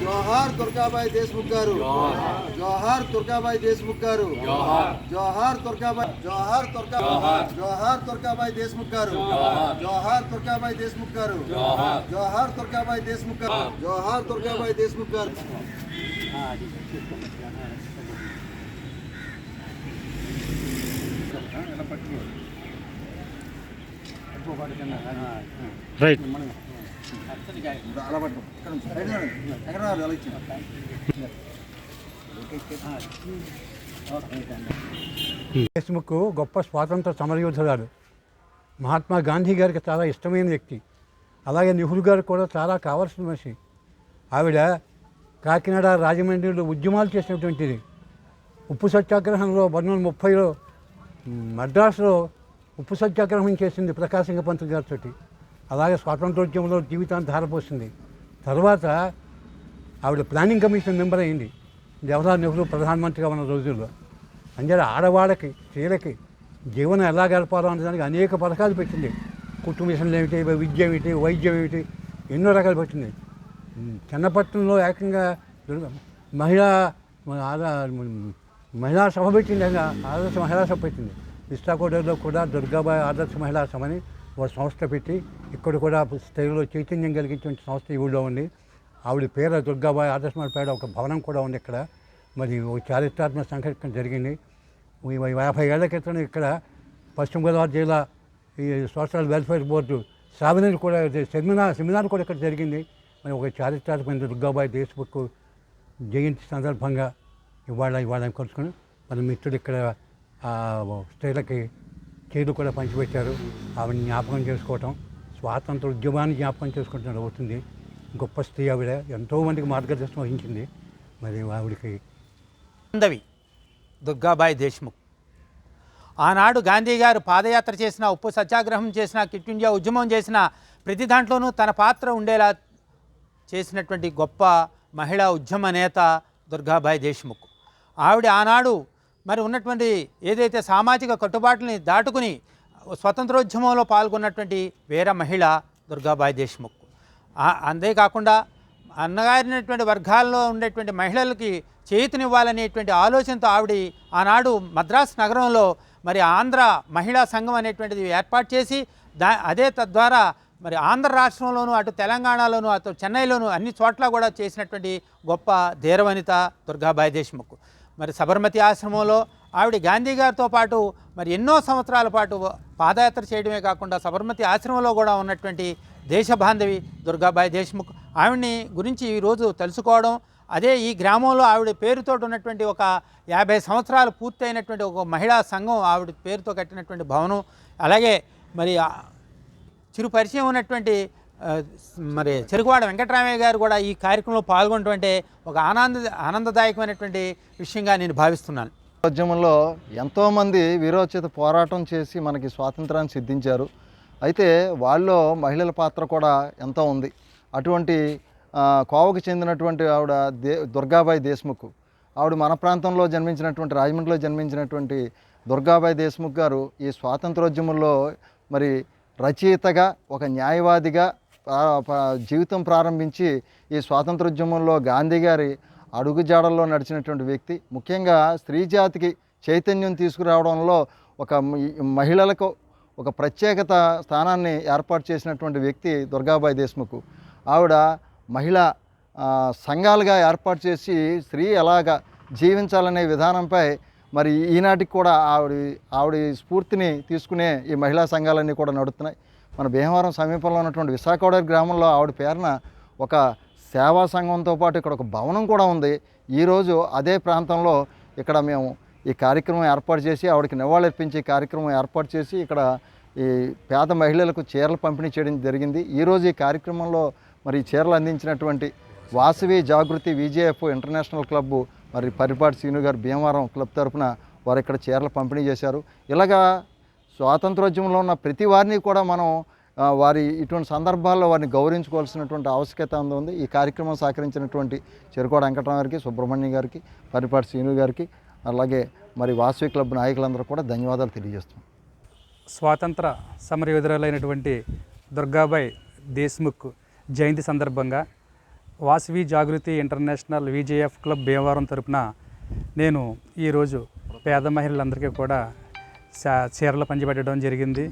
జోహార్ దుర్గాబాయి దేశ్ముఖ్ గారు జోహార్ దుర్గాబాయి దేశ్ముఖ్ గారు జోహార్ దుర్గాబాయి జోహార్ దుర్గా జోహార్ దుర్గాబాయి దేశ్ముఖ్ గారు జోహార్ దుర్గాబాయి దేశ్ముఖ్ గారు జోహార్ దుర్గాబాయి దేశ్ముఖ్ గారు జోహార్ దుర్గాబాయి దేశ్ముఖ్ గారు రైట్ దేశ్ముఖ్ గొప్ప స్వాతంత్ర సమరయోధురాలు. మహాత్మా గాంధీ గారికి చాలా ఇష్టమైన వ్యక్తి. అలాగే నెహ్రూ గారు కూడా చాలా కావాల్సిన మనిషి. ఆవిడ కాకినాడ రాజమండ్రిలో ఉద్యమాలు చేసినటువంటిది. ఉప్పు సత్యాగ్రహంలో పంతొమ్మిది ముప్పైలో మద్రాసులో ఉప్పు సత్యాగ్రహం చేసింది ప్రకాశంగ పంతులు గారితో అలాగే స్వాతంత్రోద్యమంలో జీవితాన్ని ధారపోసింది తర్వాత ఆవిడ ప్లానింగ్ కమిషన్ మెంబర్ అయింది. జవహర్లాల్ నెహ్రూ ప్రధానమంత్రిగా ఉన్న రోజుల్లో. అంటే ఆడవాళ్ళకి స్త్రీలకి జీవనం ఎలా గడపాలో అనే దానికి అనేక పథకాలు పెట్టింది. కుటుంబ మిషన్లు ఏమిటి విద్య ఏమిటి వైద్యం ఏమిటి ఎన్నో రకాలు పెట్టింది. చిన్నపట్నంలో ఏకంగా మహిళా మన మహిళా సభ పెట్టింది ఆదర్శ మహిళా సభ పెట్టింది. విశాఖపట్నంలో కూడా దుర్గాబాయి ఆదర్శ మహిళా సభని ఒక సంస్థ పెట్టి ఇక్కడ కూడా స్త్రీలో చైతన్యం కలిగించిన సంస్థ ఈ ఊళ్ళో ఉంది. ఆవిడ పేరు దుర్గాబాయి ఆదర్శ మహిళ పేరు ఒక భవనం కూడా ఉంది ఇక్కడ. మరి ఒక చారిత్రాత్మక సంఘటన జరిగింది. ఈ యాభై ఏళ్ళ క్రితం ఇక్కడ పశ్చిమ గోదావరి జిల్లా ఈ సోషల్ వెల్ఫేర్ బోర్డు సాబినర్ కూడా సెమినార్ సెమినార్ కూడా ఇక్కడ జరిగింది. మరి ఒక చారిత్రాత్మక దుర్గాబాయి దేశముఖ్ జయంతి సందర్భంగా ఇవాళ ఇవాళ కలుసుకొని మన మిత్రుడు ఇక్కడ స్త్రీలకి చేతులు కూడా పంచిపెట్టారు. ఆవిడని జ్ఞాపకం చేసుకోవటం స్వాతంత్ర ఉద్యమాన్ని జ్ఞాపకం చేసుకుంటున్నది అవుతుంది గొప్ప స్త్రీ ఆవిడ ఎంతోమందికి మార్గదర్శనం వహించింది. మరి ఆవిడకి అందవి దుర్గాబాయి దేశ్ముఖ్. ఆనాడు గాంధీ గారు పాదయాత్ర చేసిన ఉప్పు సత్యాగ్రహం చేసిన కిట్ ఇండియా ఉద్యమం చేసిన ప్రతి దాంట్లోనూ తన పాత్ర ఉండేలా చేసినటువంటి గొప్ప మహిళా ఉద్యమ నేత దుర్గాబాయి దేశ్ముఖ్. ఆవిడ ఆనాడు మరి ఉన్నటువంటి ఏదైతే సామాజిక కట్టుబాట్లని దాటుకుని స్వతంత్రోద్యమంలో పాల్గొన్నటువంటి వీర మహిళ దుర్గాబాయి దేశ్ముఖ్. అంతేకాకుండా అన్నగారినటువంటి వర్గాల్లో ఉండేటువంటి మహిళలకి చేతినివ్వాలనేటువంటి ఆలోచనతో ఆవిడ ఆనాడు మద్రాస్ నగరంలో మరి ఆంధ్ర మహిళా సంఘం అనేటువంటిది ఏర్పాటు చేసి దా అదే తద్వారా మరి ఆంధ్ర రాష్ట్రంలోనూ అటు తెలంగాణలోనూ అటు చెన్నైలోనూ అన్ని చోట్ల కూడా చేసినటువంటి గొప్ప ధీరవనిత దుర్గాబాయి దేశ్ముఖ్. మరి సబర్మతి ఆశ్రమంలో ఆవిడ గాంధీ గారితో పాటు మరి ఎన్నో సంవత్సరాల పాటు పాదయాత్ర చేయడమే కాకుండా సబర్మతి ఆశ్రమంలో కూడా ఉన్నటువంటి దేశ బాంధవి దుర్గాబాయి దేశ్ముఖ్ ఆవిడ్ని గురించి ఈరోజు తెలుసుకోవడం అదే ఈ గ్రామంలో ఆవిడ పేరుతో ఉన్నటువంటి ఒక యాభై సంవత్సరాలు పూర్తయినటువంటి ఒక మహిళా సంఘం ఆవిడ పేరుతో కట్టినటువంటి భవనం అలాగే మరి చిరు పరిచయం ఉన్నటువంటి మరి చెరుకువాడ వెంకటరామయ్య గారు కూడా ఈ కార్యక్రమంలో పాల్గొనటువంటి ఒక ఆనంద ఆనందదాయకమైనటువంటి విషయంగా నేను భావిస్తున్నాను. ఉద్యమంలో ఎంతోమంది వీరోచిత పోరాటం చేసి మనకి స్వాతంత్రాన్ని సిద్ధించారు. అయితే వాళ్ళలో మహిళల పాత్ర కూడా ఎంతో ఉంది. అటువంటి కోవకు చెందినటువంటి ఆవిడ దే దుర్గాబాయి దేశ్ముఖ్ ఆవిడ మన ప్రాంతంలో జన్మించినటువంటి రాజమండ్రిలో జన్మించినటువంటి దుర్గాబాయి దేశ్ముఖ్ గారు ఈ స్వాతంత్రోద్యమంలో మరి రచయితగా ఒక న్యాయవాదిగా జీవితం ప్రారంభించి ఈ స్వాతంత్రోద్యమంలో గాంధీ గారి అడుగుజాడల్లో నడిచినటువంటి వ్యక్తి ముఖ్యంగా స్త్రీ జాతికి చైతన్యం తీసుకురావడంలో ఒక మహిళలకు ఒక ప్రత్యేకత స్థానాన్ని ఏర్పాటు చేసినటువంటి వ్యక్తి దుర్గాబాయి దేశ్ముఖ్. ఆవిడ మహిళ సంఘాలుగా ఏర్పాటు చేసి స్త్రీ ఎలాగ జీవించాలనే విధానంపై మరి ఈనాటికి కూడా ఆవిడ ఆవిడ స్ఫూర్తిని తీసుకునే ఈ మహిళా సంఘాలన్నీ కూడా నడుస్తున్నాయి. మన భీమవరం సమీపంలో ఉన్నటువంటి విశాఖవాడ గ్రామంలో ఆవిడ పేరున ఒక సేవా సంఘంతో పాటు ఇక్కడ ఒక భవనం కూడా ఉంది. ఈరోజు అదే ప్రాంతంలో ఇక్కడ మేము ఈ కార్యక్రమం ఏర్పాటు చేసి ఆవిడకి నివాళులర్పించే కార్యక్రమం ఏర్పాటు చేసి ఇక్కడ ఈ పేద మహిళలకు చీరలు పంపిణీ చేయడం జరిగింది. ఈరోజు ఈ కార్యక్రమంలో మరి ఈ చీరలు అందించినటువంటి Vasavi Jagruthi VJF international club మరి పరిపాటి శ్రీను గారు భీమవరం క్లబ్ తరపున వారు ఇక్కడ చీరలు పంపిణీ చేశారు. ఇలాగా స్వాతంత్రోద్యమంలో ఉన్న ప్రతి వారిని కూడా మనం వారి ఇటువంటి సందర్భాల్లో వారిని గౌరవించుకోవాల్సినటువంటి ఆవశ్యకత ఉంది. ఈ కార్యక్రమం సహకరించినటువంటి చెరుకోడ వెంకటరావు గారికి సుబ్రహ్మణ్యం గారికి పరిపాటి శ్రీను గారికి అలాగే మరి వాసవి క్లబ్ నాయకులందరూ కూడా ధన్యవాదాలు తెలియజేస్తున్నాం. స్వాతంత్ర సమరయోధురాలైనటువంటి దుర్గాబాయ్ దేశ్ముఖ్ జయంతి సందర్భంగా Vasavi Jagruthi international VJF club Bhimavaram తరపున నేను ఈరోజు పేద మహిళలందరికీ కూడా చీరలు పంచిపెట్టడం జరిగింది.